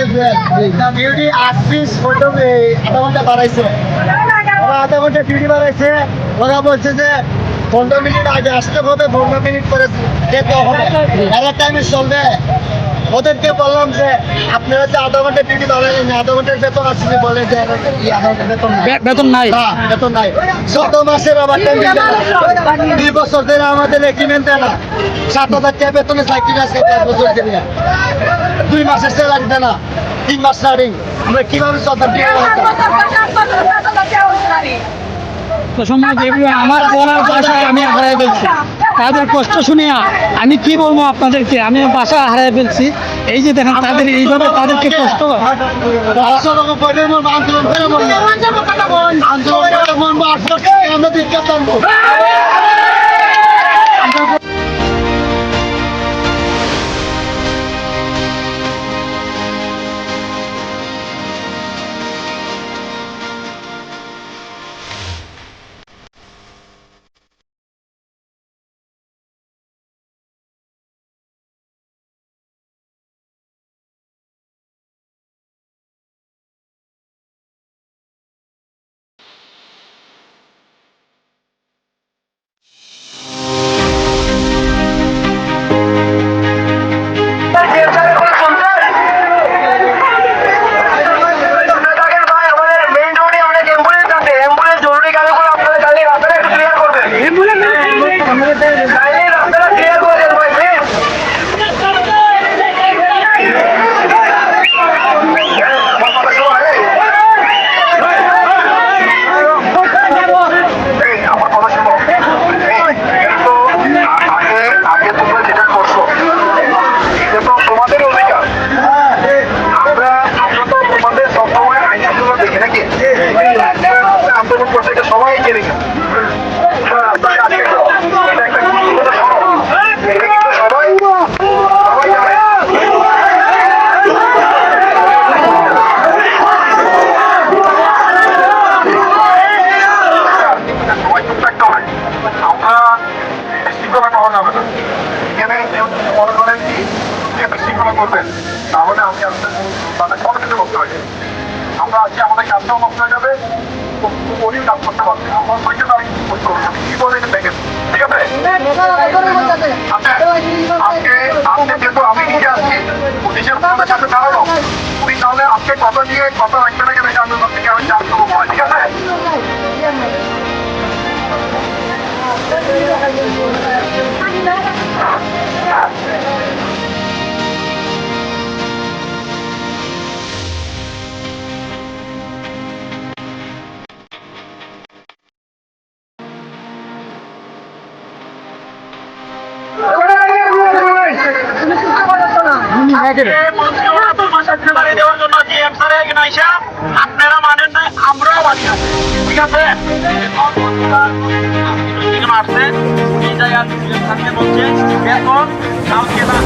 বলতেছে ডিউটি আট piece photo আধা ঘণ্টা বাড়াইছে ওরা আধা ঘণ্টা ডিউটি বাড়াইছে ওরা বলছে যে পনেরো মিনিট আগে আসতে হবে পনেরো মিনিট পরে যেতে হবে। এরা টাইমে চলবে। ওদেরকে বললাম যে আপনারা যে আধা ঘণ্টা ডিউটি বাড়াইলেন আধা ঘণ্টার বেতন বলে যে বেতন নাই। বেতন নাই? চোদ্দ মাসের আবার দুই বছর ধরে আমাদের এগ্রিমেন্ট দেয় না। সাত হাজার টাকা বেতনে চাকরি আছে বছর ধরে দুই মাসের স্যালারি দেয় না তিন মাস স্টার্টিং আমরা কীভাবে চলতাম আমার বলার ভাষায় আমি হারাই ফেলছি তাদের কষ্ট শুনে আমি কি বলব আপনাদেরকে আমি বাসা হারাই ফেলছি এই যে দেখেন তাদের এইভাবে তাদেরকে কষ্ট আন্দোলন করবেন, তাহলে আমি আপনার তাদের কোনো কিছু করতে পারি। আমরা আজকে আমাদের কাজটাও নষ্ট হয়ে যাবে। করতে পারবে আমি। কি ঠিক আছে? আচ্ছা আজকে আপনাদের তাহলে আজকে কথা কথা না আমি ঠিক আছে? আপনারা মানেন না, আমরাও মানি না। ঠিক আছে? আসছে এই জায়গায় থাকতে বলছে বেতন কালকে না